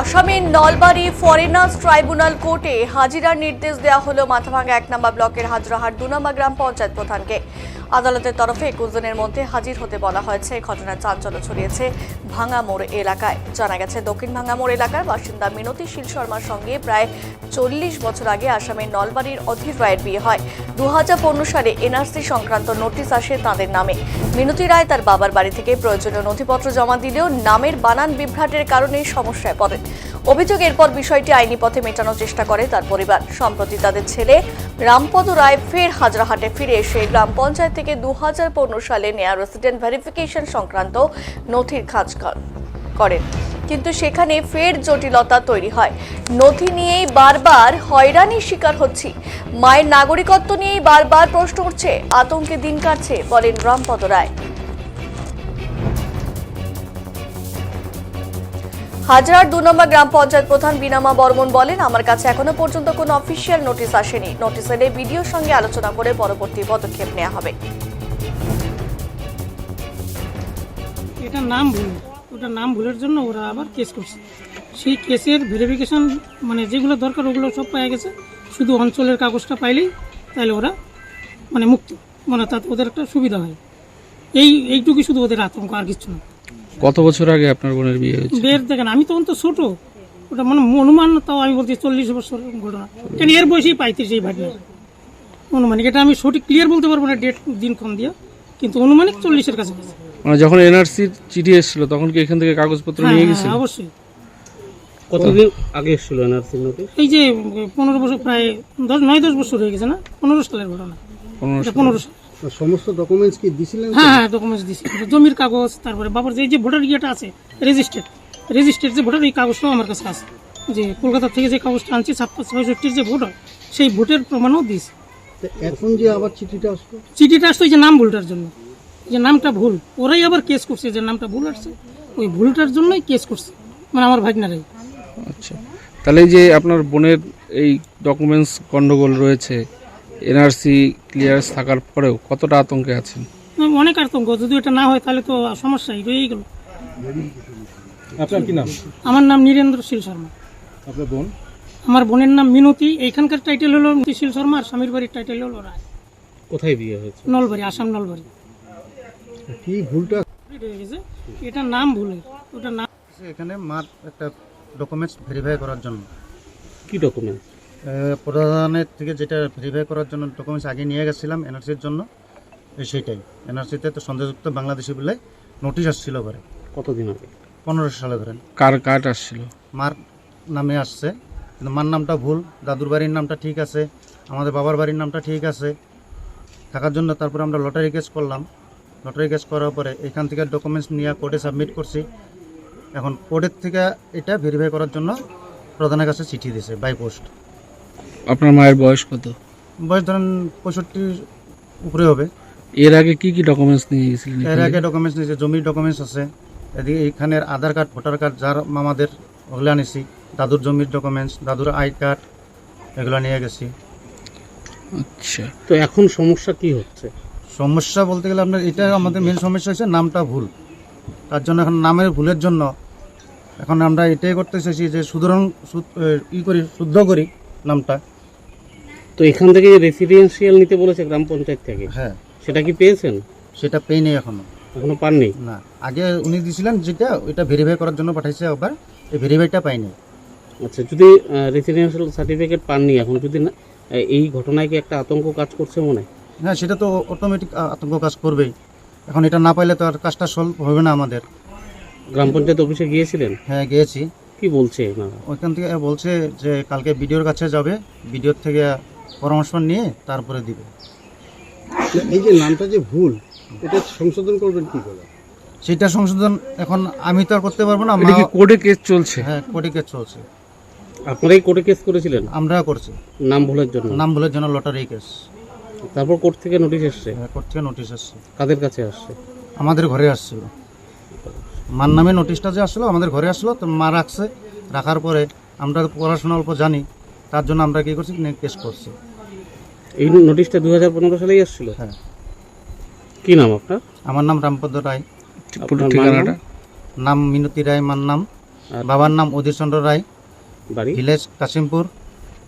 আসামের Nalbari foreigners tribunal কোর্টে হাজিরার নির্দেশ দেওয়া হল মাথাভাঙ্গা এক নম্বর ব্লকের হাজরাহাট দু নম্বর গ্রাম পঞ্চায়েত প্রধানকে। আদালতের তরফে একুশ দিনের মধ্যে হাজির হতে বলা হয়েছে। ঘটনার চাঞ্চল্য ছড়িয়েছে ভাঙামোড় এলাকায়। জানা গেছে, দক্ষিণ ভাঙামোড় এলাকার বাসিন্দা মিনতি শীল শর্মার সঙ্গে প্রায় চল্লিশ বছর আগে আসামের নলবাড়ির অধীর রায়ের বিয়ে হয়। দু হাজার পনেরো সালে এনআরসি সংক্রান্ত নোটিশ আসে তাঁদের নামে। মিনতি রায় তার বাবার বাড়ি থেকে প্রয়োজনীয় নথিপত্র জমা দিলেও নামের বানান বিভ্রাটের কারণে সমস্যায় পড়েন। অভিযোগ এরপর বিষয়টি আইনি পথে মেটানোর চেষ্টা করে তার পরিবার। সম্প্রতি তাদের ছেলে রামপদ রায় ফের হাজরাহাটে ফিরে এসে গ্রাম পঞ্চায়েত থেকে দুহাজার পনেরো সালে নেয়া রেসিডেন্ট ভেরিফিকেশন সংক্রান্ত নথির কর- করেন। কিন্তু সেখানে ফের জটিলতা তৈরি হয়। নথি নিয়েই বারবার হয়রানির শিকার হচ্ছি। মায়ের নাগরিকত্ব নিয়েই বারবার প্রশ্ন উঠছে, আতঙ্কে দিন কাটছে, বলেন রামপদ রায়। হাজার দু নম্বর গ্রাম পঞ্চায়েত প্রধান বিনামা বর্মন বলেন, আমার কাছে এখনও পর্যন্ত কোনো অফিসিয়াল নোটিশ আসেনি। নোটিশ এলে বিডিওর সঙ্গে আলোচনা করে পরবর্তী পদক্ষেপ নেওয়া হবে। এটার নাম ভুল। ওটার নাম ভুলের জন্য ওরা আবার কেস করছে। সেই কেসের ভেরিফিকেশন মানে যেগুলো দরকার, ওগুলো সব পাওয়া গেছে। শুধু অঞ্চলের কাগজটা পাইলেই তাহলে ওরা মানে মুক্ত। মানে তাতে ওদের একটা সুবিধা হয়। এই, এইটুকুই শুধু ওদের আতঙ্ক আর কিছু না। কত বছর আগে আপনার বোনের বিয়ে হয়েছে? বের দেখেন আমি তখন তো ছোট। ওটা মানে অনুমান তাও আমি বলছি চল্লিশ বছর ঘটনা। কেন এর বয়সেই পাইতেছি এই ভাগনা। অনুমানিক এটা আমি সঠিক ক্লিয়ার বলতে পারব না ডেট দিনক্ষণ দিয়ে। কিন্তু অনুমানিক চল্লিশের কাছে মানে যখন এনআরসির চিঠি এসেছিল তখন কি এখান থেকে কাগজপত্র হ্যাঁ নিয়ে হ্যাঁ, গেছিল? অবশ্যই। কতদিন আগে এসেছিল এনআরসি নোটিশ? এই যে পনেরো বছর প্রায় দশ নয় দশ বছর হয়ে গেছে না? পনেরো সালের ঘটনা। পনেরো সাল। সমস্ত ডকুমেন্টস কি দিছিলেন হ্যাঁ হ্যাঁ ডকুমেন্টস দিছি। জমির কাগজ তারপরে বাবার যে যে ভোটার ইয়েটা আছে রেজিস্টার্ড রেজিস্টার্ড যে ভোটার এই কাগজটাও আমার কাছে আছে। যে কলকাতা থেকে যে কাগজটা আনছি ছাপ্পান্ন ছয়ষট্টির যে ভোট সেই ভোটের প্রমাণও দিয়েছি। এখন যে আবার চিঠিটা আসলো? চিঠিটা আসতো এই যে নাম ভুলটার জন্য। যে নামটা ভুল ওরাই আবার কেস করছে যে নামটা ভুল আসছে। ওই ভুলটার জন্যই কেস করছে মানে আমার ভাগনারাই। আচ্ছা। তাহলে যে আপনার বোনের এই ডকুমেন্টস গন্ডগোল রয়েছে এনআরসি ক্লিয়ারেন্স থাকার পরেও কতটা আতঙ্কে আছেন? অনেক আতঙ্ক। যদি এটা না হয় তাহলে তো সমস্যাই রয়েই গেল। আপনার কি নাম? আমার নাম নীরেন্দ্র শীল শর্মা। আপনার বোন? আমার বোনের নাম মিনতি। এইখানকার টাইটেল হলো শীল শর্মা আর স্বামীর বাড়ির টাইটেল হলো রায় কোথায় বিয়ে হয়েছে? নলবাড়ি আসাম নলবাড়ি। কি ভুলটা? হয়ে গেছে। এটা নাম ভুলের ওটা নাম এখানে মার একটা ডকুমেন্টস ভেরিফাই করার জন্য। কি ডকুমেন্ট আহ, প্রধানের থেকে যেটা ভেরিফাই করার জন্য ডকুমেন্টস আগে নিয়ে গেছিলাম এনআরসির জন্য এই সেইটাই এনআরসিতে তো সন্দেহযুক্ত বাংলাদেশি বলে নোটিশ আসছিল ঘরে। কতদিন আগে? পনেরো সালে ধরেন। কার কার্ড আসছিল? মার নামে আসছে কিন্তু মার নামটা ভুল দাদুর বাড়ির নামটা ঠিক আছে আমাদের বাবার বাড়ির নামটা ঠিক আছে। থাকার জন্য তারপরে আমরা লটারি কেস করলাম। লটারি কেস করার পরে এখান থেকে ডকুমেন্টস নিয়ে কোর্টে সাবমিট করছি। এখন কোর্টের থেকে এটা ভেরিফাই করার জন্য প্রধানের কাছে চিঠি দিয়েছে বাই পোস্ট আপনার মায়ের বয়স কত? বয়স ধরেন পঁয়ষট্টির উপরে হবে। এর আগে কি কি ডকুমেন্টস নিয়ে গেছিলেন এর আগে ডকুমেন্টস নিয়েছে জমির ডকুমেন্টস আছে। এদিকে এখানের আধার কার্ড ভোটার কার্ড যার মামাদের ওগুলো আনিছি। দাদুর জমির ডকুমেন্টস দাদুর আই কার্ড এগুলো নিয়ে গেছি। আচ্ছা। তো এখন সমস্যা কি হচ্ছে? সমস্যা বলতে গেলে আপনার এটা আমাদের মেন সমস্যা হচ্ছে নামটা ভুল। তার জন্য এখন নামের ভুলের জন্য এখন আমরা এটাই করতে চাইছি যে সুতরাং ই করি শুদ্ধ করি নামটা। তো এখান থেকে রেসিডেন্সিয়াল নিতে বলেছে গ্রাম পঞ্চায়েত থেকে হ্যাঁ। সেটা কি পেয়েছেন? সেটা পেইনি এখনও। এখনও পাননি? না আগে উনি দিয়েছিলেন যেটা ওইটা ভেরিফাই করার জন্য পাঠাইছে আবার এই ভেরিফাইটা পাইনি। আচ্ছা যদি রেসিডেন্সিয়াল সার্টিফিকেট পাননি এখন যদি না এই ঘটনায় কি একটা আতঙ্ক কাজ করছে মনে হয়? সেটা তো অটোমেটিক আতঙ্ক কাজ করবেই। এখন এটা না পাইলে তো আর কাজটা সলভ হবে না আমাদের। গ্রাম পঞ্চায়েত অফিসে গিয়েছিলেন? হ্যাঁ গিয়েছি। কি বলছে ওইখান থেকে বলছে যে কালকে ভিডিওর কাছে যাবে ভিডিওর থেকে পরামর্শ নিয়ে তারপরে দিবে। এই যে নামটা যে ভুল এটা সংশোধন করবেন কি করে? সেটা সংশোধন এখন আমি তো আর করতে পারব না এটা কি কোর্টে কেস চলছে? হ্যাঁ কোর্টে কেস চলছে। আপনারাই কোর্টে কেস করেছিলেন? আমরা করছি। নাম ভুলের জন্য? নাম ভুলের জন্য লটারি কেস। তারপর কোর্ট থেকে নোটিশ এসছে? হ্যাঁ, কোর্ট থেকে নোটিশ আসছে কাদের কাছে আসছে? আমাদের ঘরে আসছিল। মার নামে নোটিশটা যে আসলো আমাদের ঘরে আসলো তো মা রাখছে। রাখার পরে আমরা তো পড়াশোনা অল্প জানি। তার জন্য আমরা কি করছি? কেস করছি। এই নোটিশটা দু হাজার পনেরো সালেই আসছিল হ্যাঁ। কি নাম আপনার? আমার নাম রামপদ রায়। ঠিকানাটা? নাম? মিনতি রায় মার নাম। বাবার নাম অধীর চন্দ্র রায়। বাড়ি? Village Kashimpur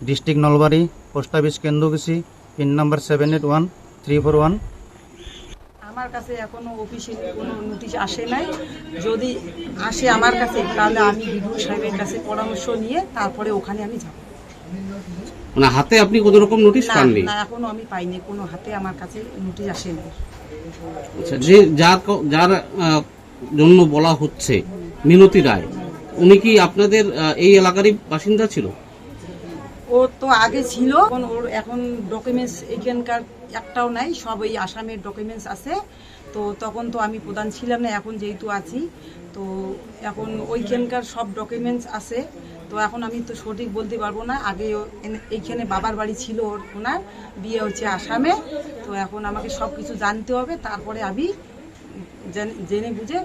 district Nalbari post office Kendrakushi pin number seven eight one three four one. আমার কাছে এখনও অফিসে কোনো নোটিশ আসে নাই। যদি আসে আমার কাছে তাহলে আমি বিডিও সাহেবের কাছে পরামর্শ নিয়ে তারপরে ওখানে আমি যাব। মানে হাতে আপনি কোনো রকম নোটিশ পাননি? না এখনও আমি পাইনি। কোনো হাতে আমার কাছে নোটিশ আসেনি। আচ্ছা যে যার যার জন্য বলা হচ্ছে মিনতি রায় উনি কি আপনাদের এই এলাকারই বাসিন্দা ছিল? ও তো আগে ছিল এখন ওর এখন ডকুমেন্টস এখানকার একটাও নাই সব এই আসামের ডকুমেন্টস আছে। তো তখন তো আমি প্রধান ছিলাম না এখন যেহেতু আছি তো এখন ওইখানকার সব ডকুমেন্টস আছে। তো এখন আমি তো সঠিক বলতে পারব না। আগে এনে- এইখানে বাবার বাড়ি ছিল ওর ওনার। বিয়ে হচ্ছে আসামে। তো এখন আমাকে সব কিছু জানতে হবে। তারপরে আমি জেনে- জেনে বুঝে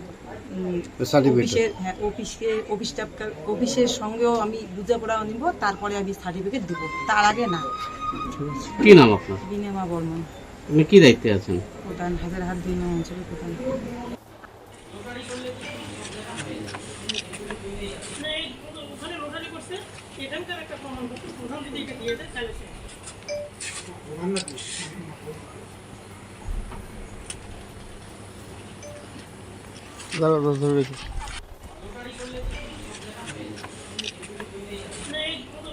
অফিসের হ্যাঁ অফিসকে অফিসটা অফিসের সঙ্গেও আমি বুঝাপড়া নিব। তারপরে আমি সার্টিফিকেট দেবো। তার আগে না। কি নাম আপনার? বিনেমা বর্মন। আপনি কি দায়িত্বে আছেন? প্রধান হাজারহাট দুই নং অঞ্চলের প্রধান ওখানে করছে এখানকার একটা প্রমাণপত্র প্রধান যদি এটা দিয়ে দেয় তাহলে সে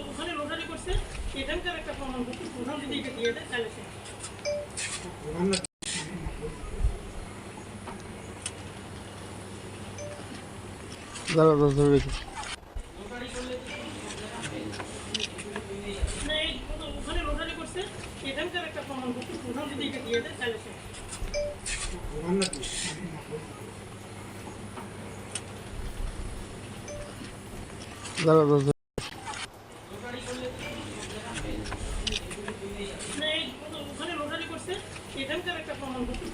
ওখানে নোটারি করছে এখানকার একটা প্রমাণপত্র প্রধান যদি এটা দিয়ে দেয় তাহলে সে ওখানে নোটারি করছে এখানকার একটা প্রমাণপত্র প্রধান যদি এটা দিয়ে দেয় তাহলে সে ওখানে